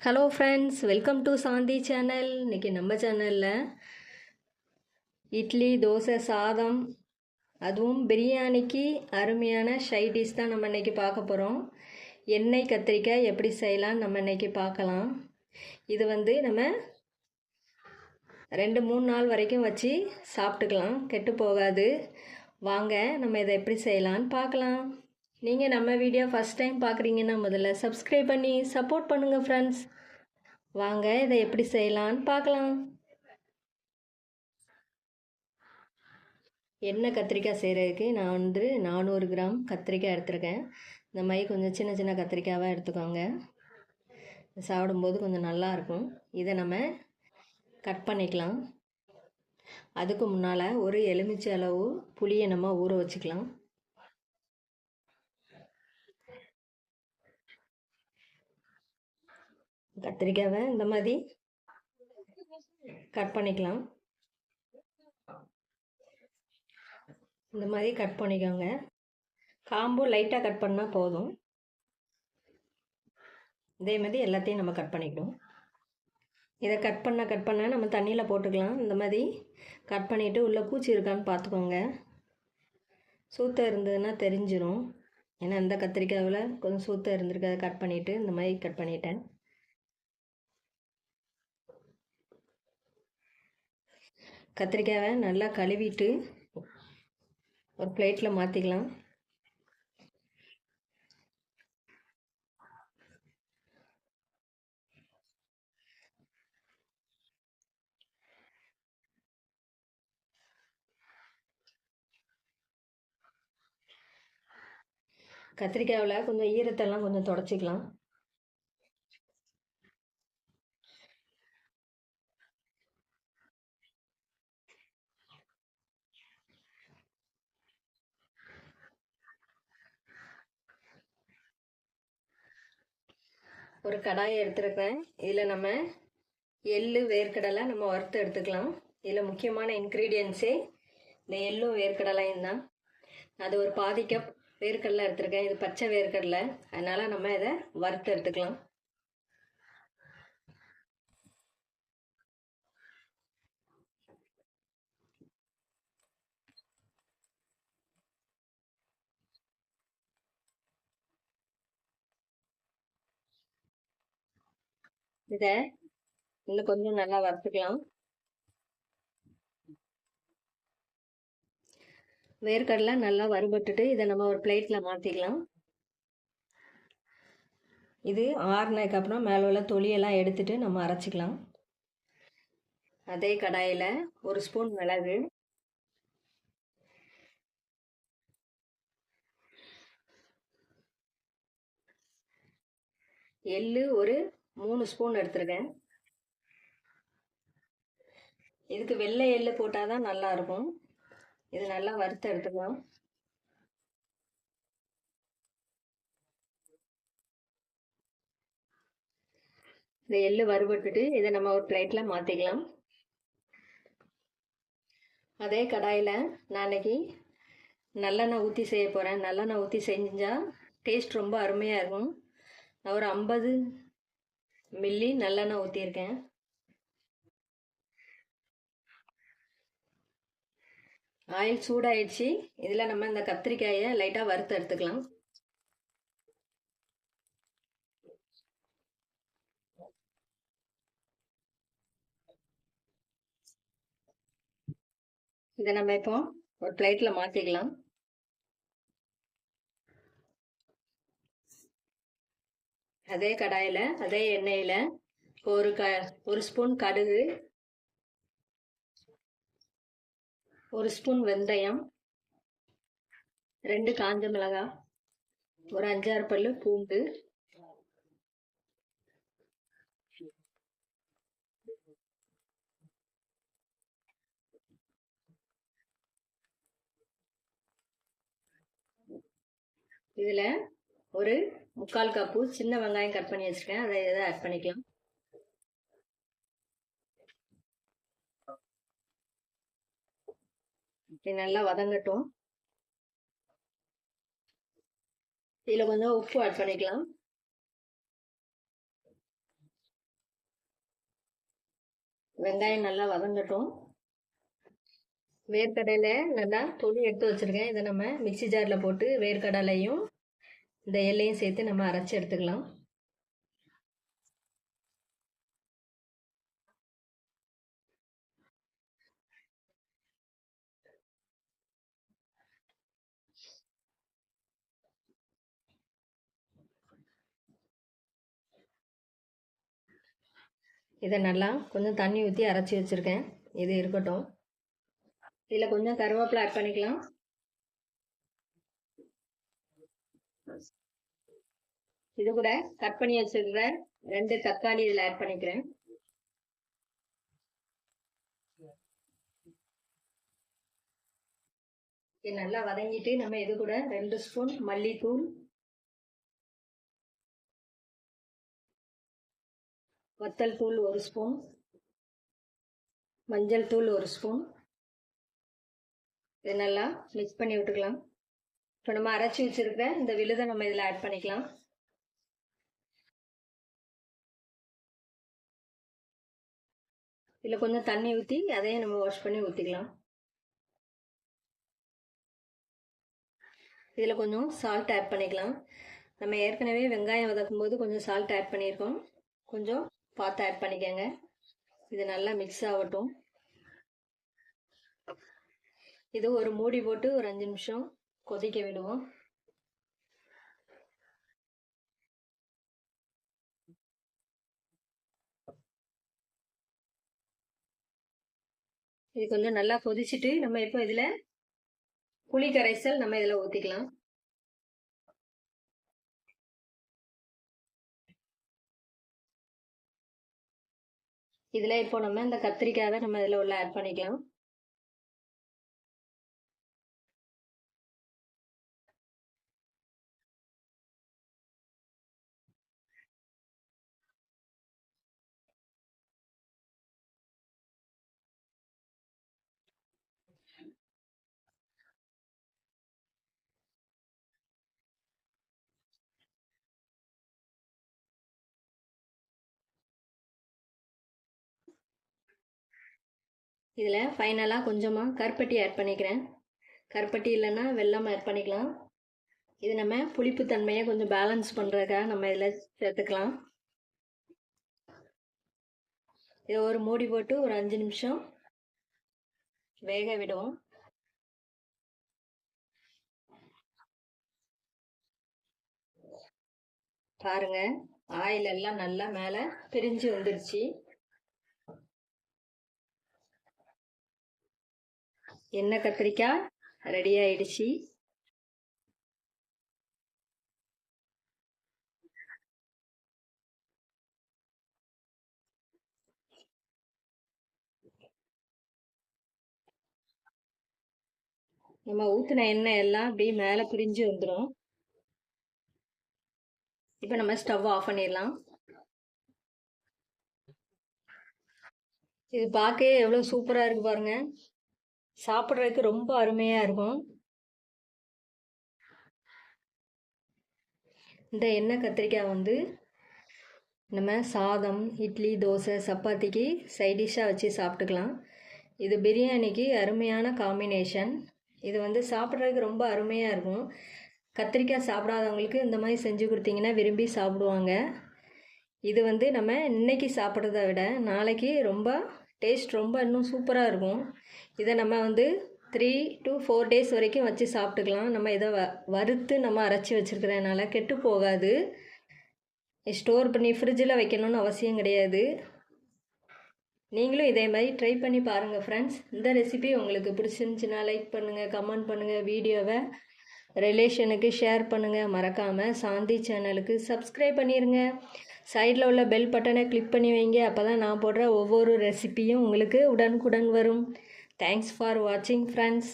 Hello friends welcome to Shanthi channel இன்றைக்கி நம்ம சேனலில் இட்லி தோசை சாதம் அதுவும் பிரியாணிக்கு அருமையான ஷை டிஷ் தான் நம்ம இன்றைக்கி பார்க்க போகிறோம் எண்ணெய் கத்திரிக்காய் எப்படி செய்யலாம் நம்ம இன்றைக்கி பார்க்கலாம். இது வந்து நம்ம ரெண்டு மூணு நாள் வரைக்கும் வச்சு சாப்பிட்டுக்கலாம். கெட்டு போகாது. வாங்க நம்ம இதை எப்படி செய்யலான்னு பார்க்கலாம். நீங்கள் நம்ம வீடியோ ஃபஸ்ட் டைம் பார்க்குறீங்கன்னா முதல்ல சப்ஸ்கிரைப் பண்ணி சப்போர்ட் பண்ணுங்கள் ஃப்ரெண்ட்ஸ் வாங்க இதை எப்படி செய்யலான்னு பார்க்கலாம். எண்ணெய் கத்திரிக்காய் செய்கிறதுக்கு நான் வந்து நானூறு கிராம் கத்திரிக்காய் எடுத்திருக்கேன். இந்த மாதிரி கொஞ்சம் சின்ன சின்ன கத்திரிக்காவாக எடுத்துக்கோங்க. சாப்பிடும்போது கொஞ்சம் நல்லாயிருக்கும் இதை நம்ம கட் பண்ணிக்கலாம். அதுக்கு முன்னால் ஒரு எலுமிச்சை அளவு புளியை நம்ம ஊற வச்சுக்கலாம். கத்திரிக்காவை இந்த மாதிரி கட் பண்ணிக்கலாம். இந்த மாதிரி கட் பண்ணிக்கோங்க. காம்பு லைட்டாக கட் பண்ணால் போதும். இதே மாதிரி எல்லாத்தையும் நம்ம கட் பண்ணிக்கணும். இதை கட் பண்ண கட் பண்ண நம்ம தண்ணியில் போட்டுக்கலாம். இந்த மாதிரி கட் பண்ணிவிட்டு உள்ளே பூச்சி இருக்கான்னு பார்த்துக்கோங்க. சூத்தம் இருந்ததுன்னா தெரிஞ்சிடும் ஏன்னா இந்த கத்திரிக்காயில் கொஞ்சம் சூத்தம் இருந்திருக்கு. அதை கட் பண்ணிவிட்டு இந்த மாதிரி கட் பண்ணிட்டேன். கத்திரிக்காயை நல்லா கழுவிட்டு ஒரு பிளேட்டில் மாற்றிக்கலாம் கத்திரிக்காயில் கொஞ்சம் ஈரத்தெல்லாம் கொஞ்சம் தொடச்சிக்கலாம். ஒரு கடாயை எடுத்துருக்கேன் இதில் நம்ம எள்ளு வேர்க்கடலை நம்ம வறுத்து எடுத்துக்கலாம். இதில் முக்கியமான இன்க்ரீடியன்ஸே இந்த எள்ளும் வேர்க்கடலையும் தான். அது ஒரு பாதி கப் வேர்க்கடலை எடுத்திருக்கேன். இது பச்சை வேர்க்கடலை. அதனால் நம்ம இதை வறுத்து எடுத்துக்கலாம். இதை இன்னும் கொஞ்சம் நல்லா வறுத்துக்கலாம். வேர்க்கடலை நல்லா வறுபட்டுட்டு இதை நம்ம ஒரு பிளேட்டில் மாற்றிக்கலாம் இது ஆறுனதுக்கு அப்புறம் மேலே உள்ள தொலியெல்லாம் எடுத்துட்டு நம்ம அரைச்சிக்கலாம். அதே கடாயில் ஒரு ஸ்பூன் மிளகு. எள்ளு ஒரு மூணு ஸ்பூன் எடுத்துருக்கேன். இதுக்கு வெள்ளை எள்ளு போட்டால் தான் நல்லாயிருக்கும். இது நல்லா வறுத்து எடுத்துக்கலாம். இந்த எள்ளு வறுபட்டுட்டு இதை நம்ம ஒரு பிளேட்டில் மாற்றிக்கலாம் அதே கடாயில் நான் அன்னைக்கு நல்லெண்ணெய் ஊற்றி செய்ய போகிறேன் நல்லெண்ணெய் ஊற்றி செஞ்சால் டேஸ்ட் ரொம்ப அருமையாக இருக்கும். நான் ஒரு ஐம்பது மில்லி நல்லெண்ணெய் ஊற்றியிருக்கேன் ஆயில் சூடாயிடுச்சு. இதில் நம்ம இந்த கத்திரிக்காயை லைட்டாக வறுத்து எடுத்துக்கலாம். இதை நம்ம இப்போ ஒரு பிளேட்டில் மாற்றிக்கலாம். அதே கடாயில் அதே எண்ணெயில் ஒரு க ஒரு ஸ்பூன் கடுகு ஒரு ஸ்பூன் வெந்தயம் ரெண்டு காஞ்ச மிளகாய் ஒரு அஞ்சாறு பல்லு பூண்டு இதில் ஒரு முக்கால் கப்பு சின்ன வெங்காயம் கட் பண்ணி வச்சுருக்கேன். அதை இதை ஆட் பண்ணிக்கலாம். இப்படி நல்லா வதங்கட்டும். இதில் கொஞ்சம் உப்பு ஆட் பண்ணிக்கலாம். வெங்காயம் நல்லா வதங்கட்டும். வேர்க்கடலை நல்லா தொளி எடுத்து வச்சுருக்கேன். இதை நம்ம மிக்சி ஜாரில் போட்டு வேர்க்கடலையும் இந்த எல்லையும் சேர்த்து நம்ம அரைச்சி எடுத்துக்கலாம். இதை நல்லா கொஞ்சம் தண்ணி ஊற்றி அரைச்சி வச்சுருக்கேன். இது இருக்கட்டும். இதில் கொஞ்சம் கருவேப்பிலை ஆட் பண்ணிக்கலாம். இது கூட கட் பண்ணி வச்சிருக்கிற ரெண்டு தக்காளி இதில் ஆட் பண்ணிக்கிறேன். நல்லா வதங்கிட்டு நம்ம இது கூட ரெண்டு ஸ்பூன் மல்லித்தூள். வத்தல் தூள் ஒரு ஸ்பூன். மஞ்சள் தூள் ஒரு ஸ்பூன். இது நல்லா மிக்ஸ் பண்ணி விட்டுக்கலாம். இப்போ நம்ம அரைச்சி வச்சிருக்க இந்த விழுதை நம்ம இதில் ஆட் பண்ணிக்கலாம். இதில் கொஞ்சம் தண்ணி ஊற்றி அதையும் நம்ம வாஷ் பண்ணி ஊற்றிக்கலாம் இதில் கொஞ்சம் சால்ட் ஆட் பண்ணிக்கலாம். நம்ம ஏற்கனவே வெங்காயம் வதக்கும் போது கொஞ்சம் சால்ட் ஆட் பண்ணியிருக்கோம். கொஞ்சம் பார்த்து ஆட் பண்ணிக்கோங்க. இது நல்லா மிக்ஸ் ஆகட்டும். இது ஒரு மூடி போட்டு ஒரு அஞ்சு நிமிஷம் கொதிக்க விடுவோம். இது கொஞ்சம் நல்லா கொதிச்சுட்டு நம்ம இப்போ இதில் புளி கரைசல் நம்ம இதில் ஊற்றிக்கலாம் இதில் இப்போ நம்ம இந்த கத்திரிக்காயை நம்ம இதில் உள்ள ஆட் பண்ணிக்கலாம். இதில் ஃபைனலாக கொஞ்சமாக கருப்பட்டி ஆட் பண்ணிக்கிறேன். கருப்பட்டி இல்லைன்னா வெள்ளம் ஆட் பண்ணிக்கலாம். இது நம்ம புளிப்பு தன்மையை கொஞ்சம் பேலன்ஸ் பண்ணுறதுக்காக நம்ம இதில் சேர்த்துக்கலாம். இதை ஒரு மூடி போட்டு ஒரு அஞ்சு நிமிஷம் வேக விடுவோம். பாருங்க ஆயில் எல்லாம் நல்லா மேலே பிரிஞ்சு வந்துருச்சு. எண்ணெய் கத்திரிக்காய்? ரெடி ஆயிடுச்சு. நம்ம ஊற்றின எண்ணெய் எல்லாம் அப்படியே மேலே பிரிஞ்சு வந்துடும் இப்போ நம்ம ஸ்டவ் ஆஃப் பண்ணிடலாம். இது பார்க்க எவ்வளோ சூப்பராக இருக்கு பாருங்கள் சாப்பிட்றதுக்கு ரொம்ப அருமையாக இருக்கும். இந்த எண்ணெய் கத்திரிக்காய் வந்து நம்ம சாதம் இட்லி தோசை சப்பாத்திக்கு சைடிஷ்ஷாக வச்சு சாப்பிட்டுக்கலாம். இது பிரியாணிக்கு அருமையான காம்பினேஷன் இது வந்து சாப்பிட்றதுக்கு ரொம்ப அருமையாக இருக்கும். கத்திரிக்காய் சாப்பிடாதவங்களுக்கு இந்த மாதிரி செஞ்சு கொடுத்தீங்கன்னா விரும்பி சாப்பிடுவாங்க. இது வந்து நம்ம இன்றைக்கி சாப்பிட்றத விட நாளைக்கு ரொம்ப டேஸ்ட் ரொம்ப இன்னும் சூப்பராக இருக்கும். இதை நம்ம வந்து த்ரீ டு ஃபோர் டேஸ் வரைக்கும் வச்சு சாப்பிட்டுக்கலாம். நம்ம இதை வ வறுத்து நம்ம அரைச்சி வச்சுருக்கிறதுனால கெட்டு போகாது. ஸ்டோர் பண்ணி ஃப்ரிட்ஜில் வைக்கணும்னு அவசியம் கிடையாது. நீங்களும் இதே மாதிரி ட்ரை பண்ணி பாருங்கள் ஃப்ரெண்ட்ஸ் இந்த ரெசிபி உங்களுக்கு பிடிச்சிருந்துச்சின்னா லைக் பண்ணுங்கள் கமெண்ட் பண்ணுங்கள் வீடியோவை ரிலேஷனுக்கு ஷேர் பண்ணுங்கள் மறக்காமல் சாந்தி சேனலுக்கு சப்ஸ்கிரைப் பண்ணிடுங்க சைடில் உள்ள பெல் பட்டனை கிளிக் பண்ணி வைங்க. அப்போ தான் நான் போடுற ஒவ்வொரு ரெசிப்பியும் உங்களுக்கு உடனுக்குடன் வரும். தேங்க்ஸ் ஃபார் வாட்சிங் ஃப்ரெண்ட்ஸ்